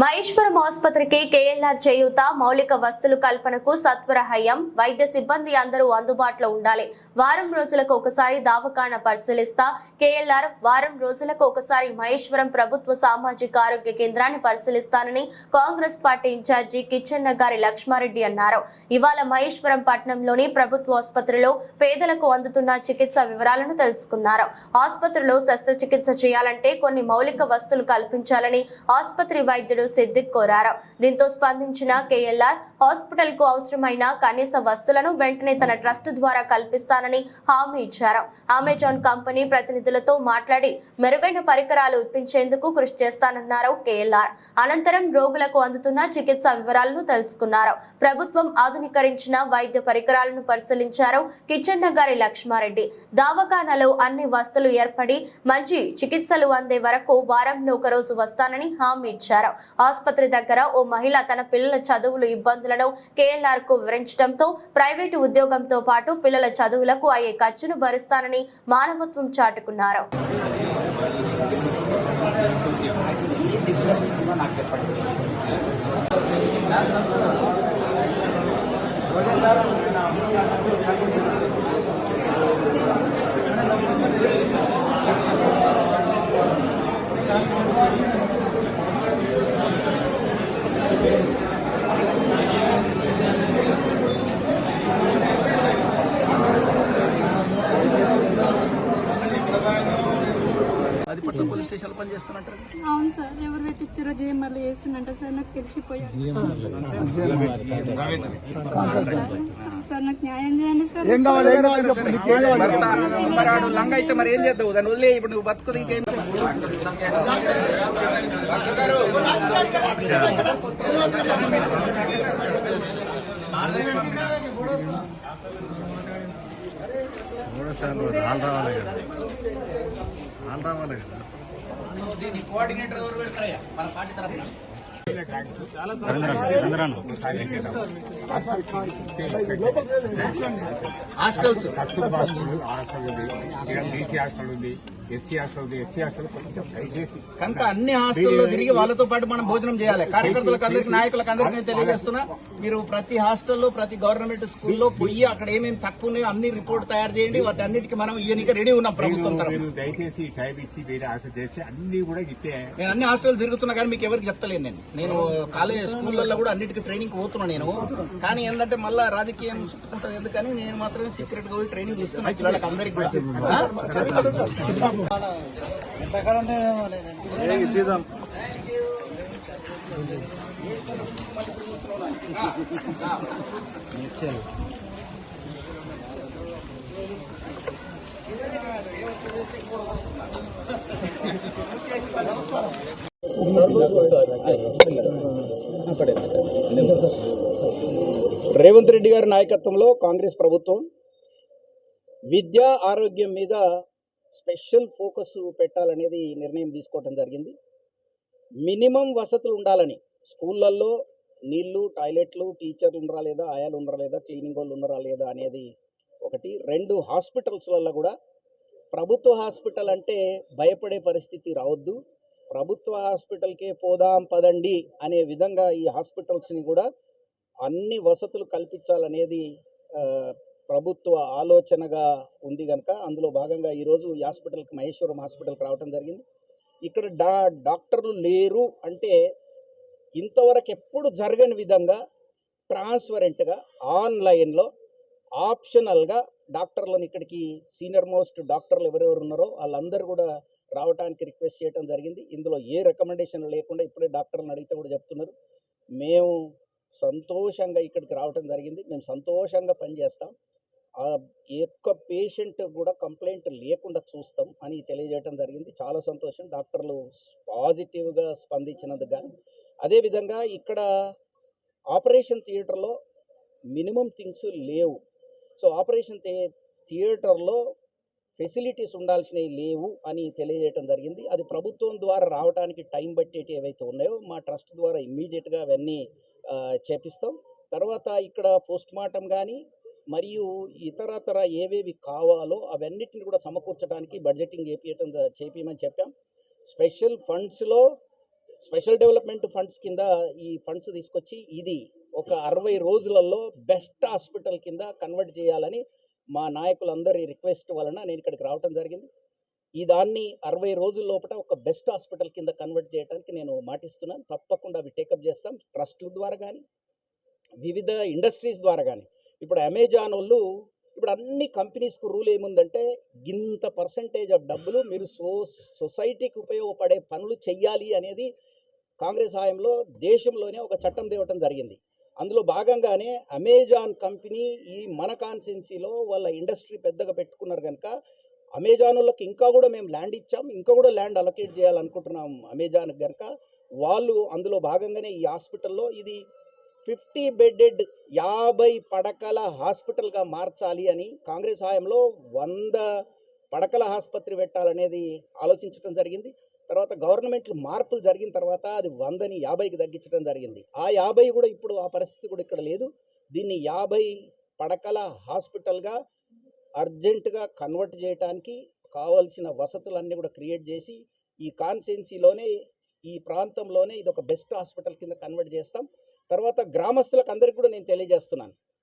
మహేశ్వరం ఆసుపత్రికి కేఎల్ఆర్ చేయూత మౌలిక వస్తువులు కల్పనకు సత్వర హయం వైద్య సిబ్బంది అందరూ అందుబాటులో ఉండాలి. వారం రోజులకు ఒకసారి దావకాన పరిశీలిస్తా కేఎల్ఆర్ వారం రోజులకు ఒకసారి మహేశ్వరం ప్రభుత్వ సామాజిక ఆరోగ్య కేంద్రాన్ని పరిశీలిస్తానని కాంగ్రెస్ పార్టీ ఇన్ఛార్జి కిచెన్న గారి లక్ష్మారెడ్డి అన్నారు. ఇవాళ మహేశ్వరం పట్టణంలోని ప్రభుత్వ ఆసుపత్రిలో పేదలకు అందుతున్న చికిత్స వివరాలను తెలుసుకున్నారు. ఆసుపత్రిలో శస్త్రచికిత్స చేయాలంటే కొన్ని మౌలిక వస్తువులు కల్పించాలని ఆసుపత్రి వైద్యుడు సిద్దిక్ కోరారు. దీంతో స్పందించిన కేఎల్ఆర్ హాస్పిటల్కు అవసరమైన కనీస వస్తువులను వెంటనే తన ట్రస్ట్ ద్వారా కల్పిస్తానని హామీ ఇచ్చారు. అమెజాన్ కంపెనీ ప్రతినిధులతో మాట్లాడి మెరుగైన పరికరాలు ఇప్పించేందుకు కృషి చేస్తానన్నారు కేఎల్ఆర్. అనంతరం రోగులకు అందుతున్న చికిత్స వివరాలను తెలుసుకున్నారు. ప్రభుత్వం ఆధునీకరించిన వైద్య పరికరాలను పరిశీలించారు కిచెన్ గారి లక్ష్మారెడ్డి. దవాఖానాలో అన్ని వస్తువులు ఏర్పడి మంచి చికిత్సలు అందే వరకు వారంలో ఒక రోజు వస్తానని హామీ ఇచ్చారు. ఆసుపత్రి దగ్గర ఓ మహిళ తన పిల్లల చదువులు ఇబ్బందులను కేఎల్ఆర్కు వివరించడంతో ప్రైవేటు ఉద్యోగంతో పాటు పిల్లల చదువులకు అయ్యే ఖర్చును భరిస్తానని మానవత్వం చాటుకున్నారు. నాకు స్టేషన్ పని చేస్తున్నట్టు అవును సార్ ఎవరు పెట్టించారో జేఎంఆర్లో చేస్తున్నట్ట సార్ నాకు తెలిసిపోయారు. సార్ నాకు న్యాయం చేయండి సార్. ఏం కావాలి ఏం కావాలి చెప్పు నీకేం కావాలి మరి ఆడు లంగ అయితే మరి ఏం చేద్దావు దాన్ని వదిలే ఇప్పుడు నువ్వు బతుకు ఇంకేం మూడు సార్లు రాళ్ళు రావాలి కదా. రాళ్ళు రావాలి కదా. కోఆర్డినేటర్ ఎవరు పెడతారయ్యా? మన పార్టీ తరఫున. హాస్టల్స్. బీసీ హాస్టల్ ఉంది. ఎస్సీ హాస్టల్ ఎస్టీ హాస్టల్ కొంచెం దయచేసి కనుక అన్ని హాస్టల్లో తిరిగి వాళ్ళతో పాటు మనం భోజనం చేయాలి. కార్యకర్తలకు అందరికి నాయకులకు అందరికీ నేను తెలియజేస్తున్నా మీరు ప్రతి హాస్టల్లో ప్రతి గవర్నమెంట్ స్కూల్లో పోయి అక్కడ ఏమేమి తక్కువ ఉన్నాయో అన్ని రిపోర్ట్ తయారు చేయండి. వాటి అన్నిటికీ మనం ఇయ్యనిక రెడీ ఉన్నాం ప్రభుత్వం తరఫున దయచేసి టైం ఇచ్చి వేరే హాస్టల్ చేస్తే అన్ని కూడా ఇస్తే నేను అన్ని హాస్టల్ తిరుగుతున్నా కానీ మీకు ఎవరికి చెప్తలేను నేను. నేను కాలేజ్ స్కూళ్ళల్లో కూడా అన్నిటికీ ట్రైనింగ్ పోతున్నా నేను. కానీ ఏంటంటే మళ్ళా రాజకీయం చుట్టుకుంటది ఎందుకని నేను మాత్రమే సీక్రెట్గా ట్రైనింగ్ ఇస్తున్నా పిల్లలకి అందరికి కూడా. రేవంత్ రెడ్డి గారి నాయకత్వంలో కాంగ్రెస్ ప్రభుత్వం విద్య ఆరోగ్యం మీద స్పెషల్ ఫోకస్ పెట్టాలనేది నిర్ణయం తీసుకోవటం జరిగింది. మినిమం వసతులు ఉండాలని స్కూళ్ళల్లో నీళ్ళు టాయిలెట్లు టీచర్లు ఉండరా లేదా ఆయాలు ఉండరా లేదా క్లీనింగ్ వాళ్ళు ఉండరా లేదా అనేది ఒకటి. రెండు హాస్పిటల్స్లలో కూడా ప్రభుత్వ హాస్పిటల్ అంటే భయపడే పరిస్థితి రావద్దు. ప్రభుత్వ హాస్పిటల్కే పోదాం పదండి అనే విధంగా ఈ హాస్పిటల్స్ని కూడా అన్ని వసతులు కల్పించాలనేది ప్రభుత్వ ఆలోచనగా ఉంది కనుక అందులో భాగంగా ఈరోజు ఈ హాస్పిటల్కి మహేశ్వరం హాస్పిటల్కి రావడం జరిగింది. ఇక్కడ డా డాక్టర్లు లేరు అంటే ఇంతవరకు ఎప్పుడు జరగని విధంగా ట్రాన్స్పరెంట్గా ఆన్లైన్లో ఆప్షనల్గా డాక్టర్లను ఇక్కడికి సీనియర్ మోస్ట్ డాక్టర్లు ఎవరెవరు ఉన్నారో వాళ్ళందరూ కూడా రావడానికి రిక్వెస్ట్ చేయడం జరిగింది. ఇందులో ఏ రికమెండేషన్ లేకుండా ఇప్పుడే డాక్టర్లను అడిగితే కూడా చెప్తున్నారు. మేము సంతోషంగా ఇక్కడికి రావటం జరిగింది. మేము సంతోషంగా పనిచేస్తాం. ఆ యొక్క పేషెంట్ కూడా కంప్లైంట్ లేకుండా చూస్తాం అని తెలియజేయడం జరిగింది. చాలా సంతోషం. డాక్టర్లు పాజిటివ్గా స్పందించినందుకు కానీ అదేవిధంగా ఇక్కడ ఆపరేషన్ థియేటర్లో మినిమం థింగ్స్ లేవు. సో ఆపరేషన్ థియేటర్లో ఫెసిలిటీస్ ఉండాల్సినవి లేవు అని తెలియజేయడం జరిగింది. అది ప్రభుత్వం ద్వారా రావడానికి టైం బట్టేటి ఏవైతే ఉన్నాయో మా ట్రస్ట్ ద్వారా ఇమ్మీడియట్గా అవన్నీ చేపిస్తాం. తర్వాత ఇక్కడ పోస్ట్ మార్టం కానీ మరియు ఇతరతర ఏవేవి కావాలో అవన్నిటిని కూడా సమకూర్చడానికి బడ్జెటింగ్ చేపించడం చేపించమని చెప్పాం. స్పెషల్ ఫండ్స్లో స్పెషల్ డెవలప్మెంట్ ఫండ్స్ కింద ఈ ఫండ్స్ తీసుకొచ్చి ఇది ఒక అరవై రోజులలో బెస్ట్ హాస్పిటల్ కింద కన్వర్ట్ చేయాలని మా నాయకులందరి రిక్వెస్ట్ వలన నేను ఇక్కడికి రావటం జరిగింది. ఈ దాన్ని అరవై రోజుల లోపల ఒక బెస్ట్ హాస్పిటల్ కింద కన్వర్ట్ చేయడానికి నేను మాటిస్తున్నాను. తప్పకుండా అవి టేకప్ చేస్తాం. ట్రస్ట్ల ద్వారా కానీ వివిధ ఇండస్ట్రీస్ ద్వారా కానీ ఇప్పుడు అమెజాన్ వాళ్ళు ఇప్పుడు అన్ని కంపెనీస్కు రూల్ ఏముందంటే ఇంత పర్సంటేజ్ ఆఫ్ డబ్బులు మీరు సో సొసైటీకి ఉపయోగపడే పనులు చెయ్యాలి అనేది కాంగ్రెస్ హయాంలో దేశంలోనే ఒక చట్టం తేవటం జరిగింది. అందులో భాగంగానే అమెజాన్ కంపెనీ ఈ మన కాన్సెన్సీలో వాళ్ళ ఇండస్ట్రీ పెద్దగా పెట్టుకున్నారు కనుక అమెజాన్ వాళ్ళకి ఇంకా కూడా మేము ల్యాండ్ ఇచ్చాం ఇంకా కూడా ల్యాండ్ అలొకేట్ చేయాలనుకుంటున్నాం అమెజాన్ కనుక వాళ్ళు అందులో భాగంగానే ఈ హాస్పిటల్లో ఇది ఫిఫ్టీ బెడెడ్ యాభై పడకల హాస్పిటల్గా మార్చాలి అని కాంగ్రెస్ హయాంలో వంద పడకల ఆసుపత్రి పెట్టాలనేది ఆలోచించడం జరిగింది. తర్వాత గవర్నమెంట్లు మార్పులు జరిగిన తర్వాత అది వందని యాభైకి తగ్గించడం జరిగింది. ఆ యాభై కూడా ఇప్పుడు ఆ పరిస్థితి కూడా ఇక్కడ లేదు. దీన్ని యాభై పడకల హాస్పిటల్గా అర్జెంటుగా కన్వర్ట్ చేయడానికి కావాల్సిన వసతులన్నీ కూడా క్రియేట్ చేసి ఈ కాన్సెన్సీలోనే ఈ ప్రాంతంలోనే ఇది ఒక బెస్ట్ హాస్పిటల్ కింద కన్వర్ట్ చేస్తాం. తర్వాత గ్రామస్తులకు అందరికీ కూడా నేను తెలియజేస్తున్నాను.